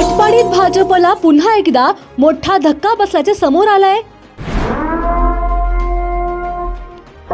आटपाडीत भाजपला पुन्हा एकदा मोठा धक्का बसल्याचे समोर आलाय.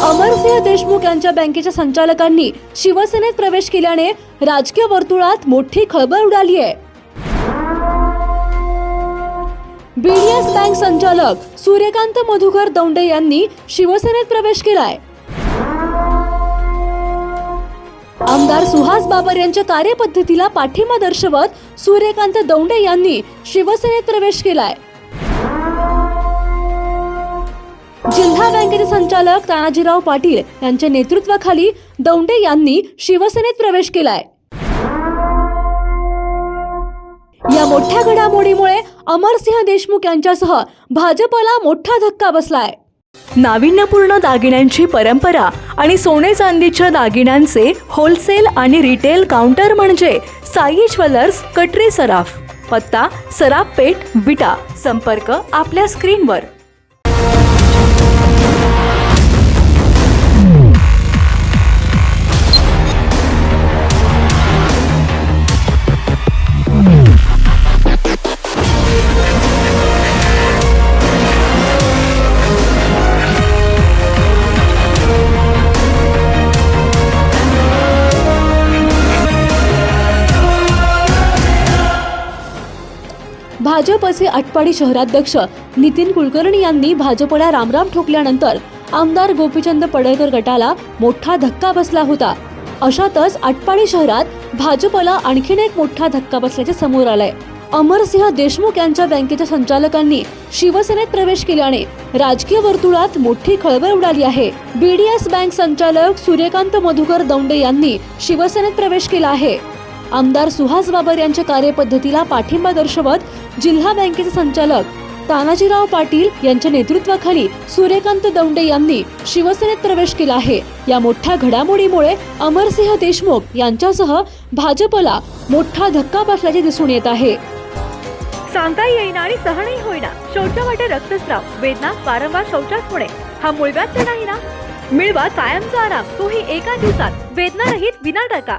अमरसिंह देशमुख यांच्या बँकेच्या संचालकांनी शिवसेनेत प्रवेश केल्याने राजकीय वर्तुळात मोठी खळबळ उडाली आहे बीडीएस बँक संचालक सूर्यकांत मधुकर दौंडे यांनी शिवसेनेत प्रवेश केलाय. आमदार सुहास बाबर यांच्या कार्यपद्धतीला पाठिंबा दर्शवत सूर्यकांत दौंडे यांनी शिवसेनेत प्रवेश केलाय. जिल्हा बँकेचे संचालक तानाजीराव पाटील यांच्या नेतृत्वाखाली दौंडे यांनी शिवसेनेत प्रवेश केलाय. या मोठ्या घडामोडीमुळे अमरसिंह देशमुख यांच्यासह भाजपला मोठा धक्का बसलाय. नाविन्यपूर्ण दागिन्यांची परंपरा आणि सोने चांदीच्या दागिन्यांचे होलसेल आणि रिटेल काउंटर म्हणजे साई ज्वेलर्स कटरी सराफ पत्ता सराफ पेठ विटा. संपर्क आपल्या स्क्रीनवर भाजपचे आटपाडी शहराध्यक्ष नितीन कुलकर्णी यांनी भाजपला रामराम ठोकल्यानंतर आमदार गोपीचंद पडळकर गटाला मोठा धक्का बसला होता. अशातच आटपाडी शहरात भाजपला आणखीन एक मोठा धक्का बसल्याचे समोर आलाय. अमरसिंह देशमुख यांच्या बँकेच्या संचालकांनी शिवसेनेत प्रवेश केल्याने राजकीय वर्तुळात मोठी खळबळ उडाली आहे. बीडीएस बँक संचालक सूर्यकांत मधुकर दौंडे यांनी शिवसेनेत प्रवेश केला आहे. आमदार सुहास बाबर यांच्या कार्यपद्धतीला पाठिंबा दर्शवत जिल्हा बँकेचे संचालक तानाजीराव पाटील यांच्या नेतृत्वाखाली सूर्यकांत दौंडे यांनी शिवसेनेत प्रवेश केला आहे. या मोठ्या घडामोडीमुळे अमरसिंह देशमुख यांच्यासह भाजपला मोठा धक्का बसल्याचे दिसून येत आहे. सांगता येईना आणि सहनही होईना. शौचा वाटे रक्तस्राव. वेदना वारंवार शौचास पुणे हा मुळव्यात तर नाही ना? मिळवा कायमचा आराम. तोही एका दिवसात. वेदना रहित विना टाका